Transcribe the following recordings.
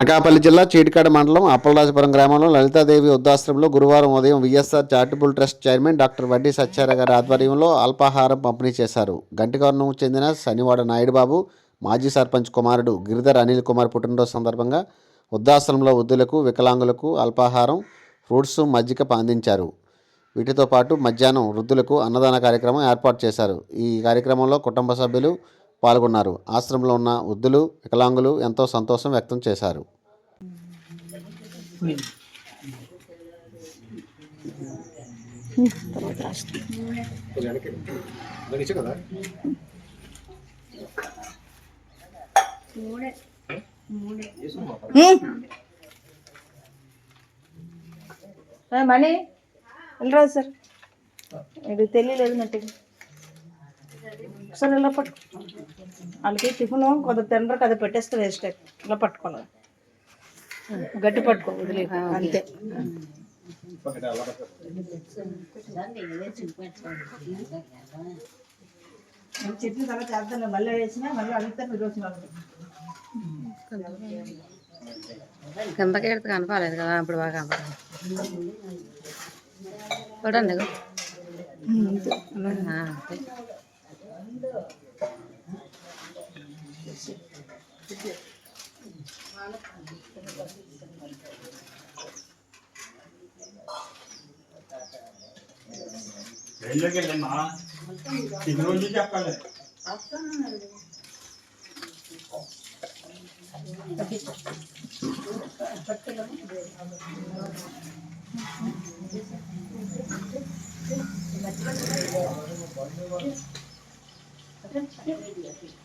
అనకాపల్లి జిల్లా చీటికాడ మండలం అప్పలరాజపురం గ్రామంలో లలితాదేవి వృద్ధాశ్రమంలో గురువారం ఉదయం YSR charitable trust chairman doctor Vaddi సత్యారా గారి ఆధ్వర్యంలో అల్పాహారం పంపిణీ చేశారు. గంటికర్ణం చెందిన శనివాడ నాయుడు బాబు మాజీ సర్పంచ్ కుమారుడు గిరిధర్ అనిల్ కుమార్ పుట్టినరోజు సందర్భంగా వృద్ధాశ్రమంలో వృద్ధులకు వికలాంగులకు అల్పాహారం ఫ్రూట్స్ మజ్జిగ అందించారు. వీటితో పాటు మధ్యాహ్నం వృద్ధులకు అన్నదాన కార్యక్రమం ఏర్పాటు చేశారు. ఈ కార్యక్రమంలో కుటుంబ సభ్యులు పాల్గొన్నారు. ఆశ్రమంలో ఉన్న వృద్ధులు వికలాంగులు ఎంతో సంతోషం వ్యక్తం చేశారు. ఆ, మణి వెళ్ళరాదు సార్. ఇది తెలియలేదు నట్టు ఒకసారి ఇలా పట్టుకో. వాళ్ళకి టిఫిన్ కొంత తినరు కదా పెట్టేస్తే వేస్ట్ ఇలా పట్టుకోలేదు. గట్టి పట్టుకో వదిలే అంతే. చెప్పిన తర్వాత చేస్తాను మళ్ళీ వేసినా మళ్ళీ అడుగుతాను మీరు వచ్చిన కనపడలేదు కదా ఇప్పుడు బాగా కనపడదు. చూడండి అంతే. వెళ్ళకి వెళ్ళమ్మా ఇది రోజు చెప్పాలి ఏమ్మా? ఆ.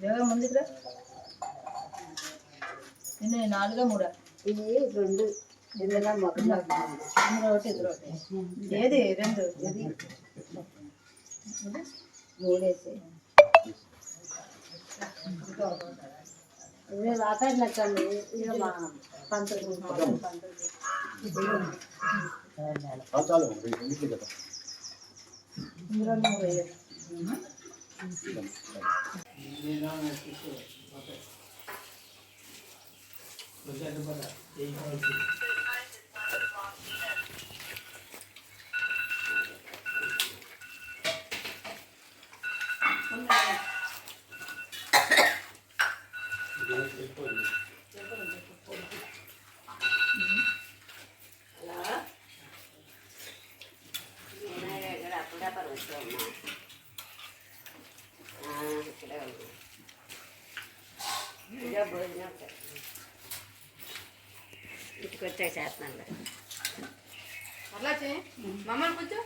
జగన్ ముందుకు రా ఎన్ని నాలుగా మూడా ఇది రెండు ఇందులో మొక్క ఇందులో ఒకటి ఇద్దరు ఒకటి ఏది రెండు ఇది మూడేసి ఇది మాట్లాడినట్టండి ఇక మా పంతులు పంతులు ఇందులో మూడు వేయాలి మమ్మల్ని వచ్చేసేస్తున్నాను